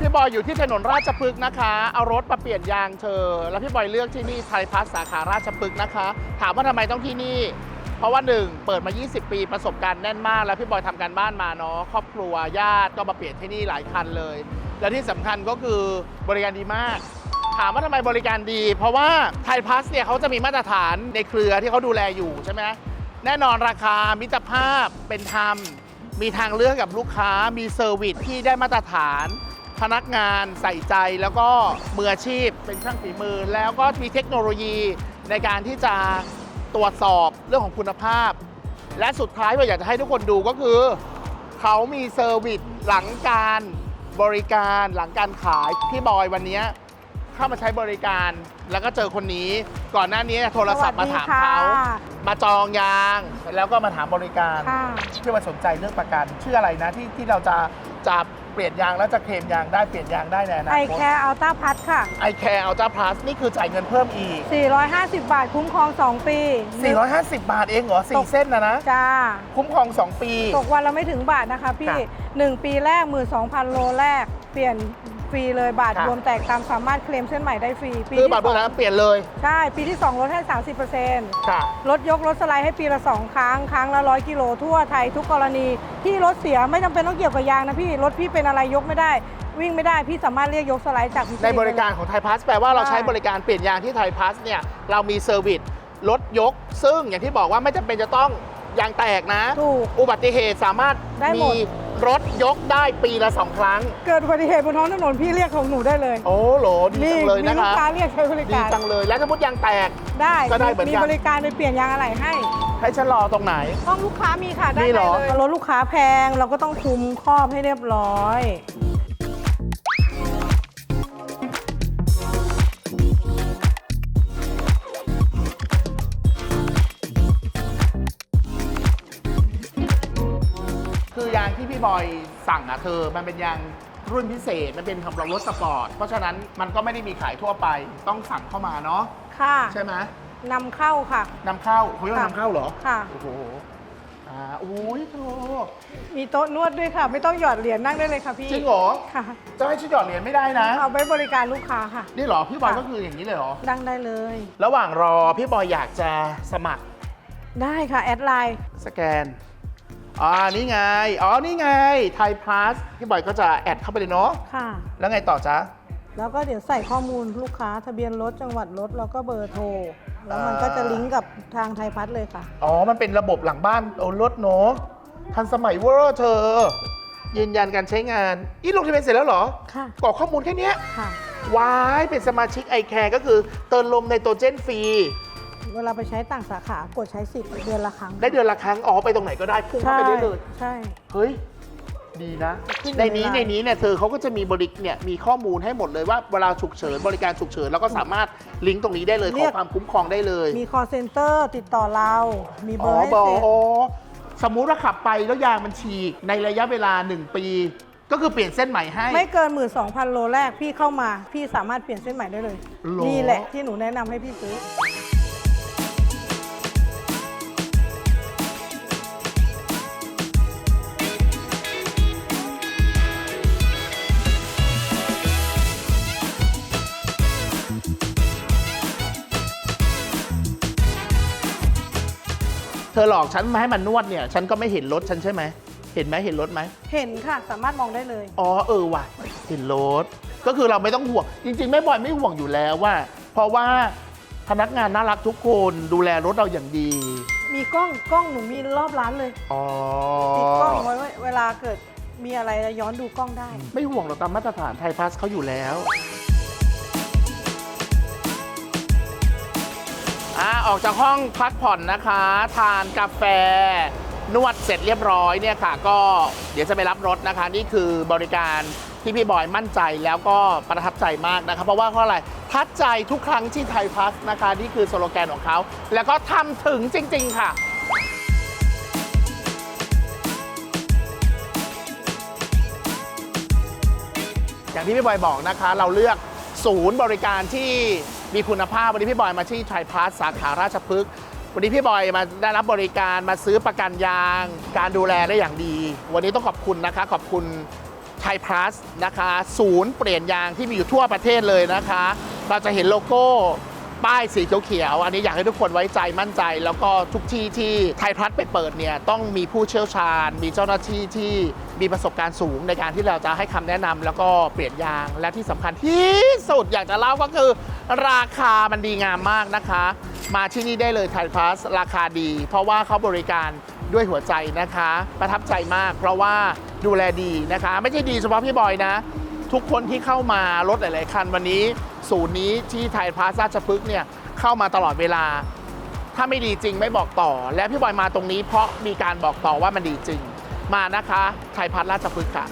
พี่บอยอยู่ที่ถนนราชพฤกษ์นะคะ เอารถมาเปลี่ยนยางเธอ แล้วพี่บอยเลือกที่นี่ไทยพัสสาขาราชพฤกษ์นะคะ ถามว่าทำไมต้องที่นี่ เพราะว่าหนึ่งเปิดมา 20 ปีประสบการณ์แน่นมาก แล้วพี่บอยทำการบ้านมาเนาะครอบครัวญาติก็มาเปลี่ยนที่นี่หลายคันเลย และที่สำคัญก็คือบริการดีมาก ถามว่าทำไมบริการดี เพราะว่าไทยพัสเนี่ยเขาจะมีมาตรฐานในเครือที่เขาดูแลอยู่ใช่ไหมแน่นอนราคามิตรภาพเป็นธรรม มีทางเลือกกับลูกค้ามีเซอร์วิสที่ได้มาตรฐาน พนักงานใส่ใจแล้วก็มืออาชีพเป็นช่างฝีมือ แล้วก็มีเทคโนโลยีในการที่จะตรวจสอบเรื่องของคุณภาพ และสุดท้ายว่าอยากจะให้ทุกคนดูก็คือ เขามีเซอร์วิสหลังการบริการหลังการขายพี่บอยวันนี้ เข้ามาใช้บริการ แล้วก็เจอคนนี้ ก่อนหน้านี้โทรศัพท์มาถามเขาสวัสดีค่ะมาจองยาง แล้วก็มาถามบริการค่ะที่มาสนใจเรื่องประกัน ชื่ออะไรนะที่ที่เราจะจะเปลี่ยนยางแล้วจะเคลมยางได้เปลี่ยนยางได้ในอนาไอคตแคร์อัลต้าพัทค่ะไอแคร์อัลต้าพลัสนี่คือจ่ายเงินเพิ่มอีก 450 บาทคุ้มครอง 2 ปี 450 บาทเองเหรอสี่เส้นนะนะจ้าคุ้มครอง 2 ปี ตกวันละไม่ถึงบาทนะคะพี่ค่ะ1ปีแรก 12,000 โลแรก เปลี่ยน ฟรีเลยบาทค่ะรวมแตกตามสามารถเคลมเส้นใหม่ได้ฟรีปีคือที่บัตรสโบองนัสเปลี่ยนเลยใช่ปีที่ 2 ลดให้ 30%ค่ะลดยกรถสไลด์ให้ปีละ 2 ครั้ง ครั้งละ 100 กิโลทั่วไทยทุกกรณี ที่รถเสียไม่จำเป็นต้องเกี่ยวกับยางนะพี่ รถพี่เป็นอะไรยกไม่ได้ วิ่งไม่ได้พี่สามารถเรียกยกสไลด์จากพี่ในบริการของไทยพัสแปลว่าเราใช่ใช้บริการเปลี่ยนยางที่ไทยพัสเนี่ยเรามีเซอร์วิสรถยก ซึ่งอย่างที่บอกว่าไม่จำเป็นจะต้องยางแตกนะ ถูก อุบัติเหตุสามารถได้หมดมี รถยกได้ปีละสองครั้ง เกิดอุบัติเหตุบนท้องถนนพี่เรียกของหนูได้เลยโอ้โหดีจังเลยมีนะลูกคะค้าเรียกใช้บริดีการ จังเลยแล้วสมมติยางแตก ได้ก็ได้เหมือนกัน มีบริการไปเปลี่ยนยางอะไหล่ให้ ให้ฉันรอตรงไหน ห้องลูกค้ามีค่ะได้มีเหรอ เลยรถลูกค้าแพงเราก็ต้องคุมครอบให้เรียบร้อยคือ ที่พี่บอยสั่งอะเธอ มันเป็นยางรุ่นพิเศษ มันเป็นสำหรับรถสปอร์ต เพราะฉะนั้นมันก็ไม่ได้มีขายทั่วไป ต้องสั่งเข้ามาเนาะ ค่ะใช่ไหมนำเข้าค่ะ นำเข้าเขาเรียกว่าค่ะนำเข้าเหรอ ค่ะ โอ้โห อ่า อุ้ยโธ่มีโต๊ะนวดด้วยค่ะ ไม่ต้องหยอดเหรียญนั่งได้เลยค่ะพี่จริงเหรอ ค่ะจะให้ฉันหยอดเหรียญไม่ได้นะ เอาไว้บริการลูกค้าค่ะ นี่เหรอ พี่บอยค่ะก็คืออย่างนี้เลยเหรอ นั่งได้เลย ระหว่างรอพี่บอยอยากจะสมัคร ได้ค่ะ แอดไลน์ สแกน อ่านี่ไง อ๋อ นี่ไง ไทยพาสพี่บอยก็จะแอดเข้าไปเลยเนาะ ค่ะ แล้วไงต่อจ๊ะ แล้วก็เดี๋ยวใส่ข้อมูลลูกค้าทะเบียนรถจังหวัดรถแล้วก็เบอร์โทร แล้วมันอ่าก็จะลิงก์กับทางไทยพัฒน์เลยค่ะ อ๋อ มันเป็นระบบหลังบ้านโอ้รถเนาะ ทันสมัยเวอร์เธอ ยืนยันการใช้งาน อีลงทะเบียนเสร็จแล้วเหรอ ค่ะ กรอกข้อมูลแค่เนี้ยค่ะว้ายเป็นสมาชิกไอแคร์ก็คือเติมลมในโตรเจนฟรี เวลาไปใช้ต่างสาขากดใช้สิทธิ์เดือนละครั้งได้เดือนละครั้งอ๋อไปตรงไหนก็ได้พุ่งเข้าไปได้เลยใช่ เฮ้ย ดีนะ ขึ้นอยู่ในนี้ในไลน์ในนี้เนี่ยเธอเขาก็จะมีบริกเนี่ยมีข้อมูลให้หมดเลยว่าเวลาฉุกเฉินบริการฉุกเฉินเราก็สามารถลิงก์ตรงนี้ได้เลยขอความคุ้มครองได้เลยมี call center ติดต่อเรา มีเบอ๋ออร์ให้บอเสร็จอ๋อสมมุติว่าขับไปแล้วยางมันฉีกในระยะเวลา 1 ปี ก็คือเปลี่ยนเส้นใหม่ให้ ไม่เกิน 12,000 โลแรกพี่เข้ามา พี่สามารถเปลี่ยนเส้นใหม่ได้เลย หรอ นี่แหละที่หนูแนะนำให้พี่ซื้อ เธอหลอกฉันมาให้มันนวดเนี่ย ฉันก็ไม่เห็นรถฉันใช่ไหม เห็นไหมเห็นรถไหม เห็นค่ะ สามารถมองได้เลย อ๋อเออว่ะ เห็นรถ ก็คือเราไม่ต้องห่วง จริง ๆ แม่บอยไม่ห่วงอยู่แล้วว่า เพราะว่าพนักงานน่ารักทุกคนดูแลรถเราอย่างดี มีกล้องกล้องหนูมีรอบร้านเลยอ๋อ ติดกล้องไว้ไว้เวลาเกิดมีอะไรย้อนดูกล้องได้ ไม่ห่วงเราตามมาตรฐานไทยพาสเขาอยู่แล้ว ออกจากห้องพักผ่อนนะคะ ทานกาแฟ นวดเสร็จเรียบร้อยเนี่ยค่ะ ก็เดี๋ยวจะไปรับรถนะคะ นี่คือบริการที่พี่บอยมั่นใจแล้วก็ประทับใจมากนะคะเพราะว่าเพราะอะไรทัดใจทุกครั้งที่ไทยพัสนะคะ นี่คือสโลแกนของเขา แล้วก็ทำถึงจริง ๆ ค่ะอย่างที่พี่บอยบอกนะคะ เราเลือกศูนย์บริการที่ มีคุณภาพวันนี้พี่บอยมาที่ไทยพาสสาขาราชพฤกษ์วันนี้พี่บอยมาได้รับบริการมาซื้อประกันยาง การดูแลได้อย่างดี วันนี้ต้องขอบคุณนะคะ ขอบคุณไทยพลัสนะคะ ศูนย์เปลี่ยนยางที่มีอยู่ทั่วประเทศเลยนะคะ เราจะเห็นโลโก้ป้ายสีเขียวๆอันนี้อยากให้ทุกคนไว้ใจมั่นใจ แล้วก็ทุกที่ที่ไทยพลัสไปเปิดเนี่ยต้องมีผู้เชี่ยวชาญ มีเจ้าหน้าที่ที่ มีประสบการณ์สูงในการที่เราจะให้คำแนะนำแล้วก็เปลี่ยนยาง และที่สำคัญที่สุดอยากจะเล่าก็คือราคามันดีงามมากนะคะ มาที่นี่ได้เลยไทยพลัสราคาดี เพราะว่าเขาบริการด้วยหัวใจนะคะ ประทับใจมาก เพราะว่าดูแลดีนะคะ ไม่ใช่ดีเฉพาะพี่บอยนะ ทุกคนที่เข้ามารถหลาย ๆ คันวันนี้ ศูนย์นี้ที่ไทยพาสราชพฤกษ์เนี่ยเข้ามาตลอดเวลา ถ้าไม่ดีจริงไม่บอกต่อ และพี่บอยมาตรงนี้เพราะมีการบอกต่อว่ามันดีจริง มานะคะชัยพัฒน์ราชพฤกษ์ค่ะ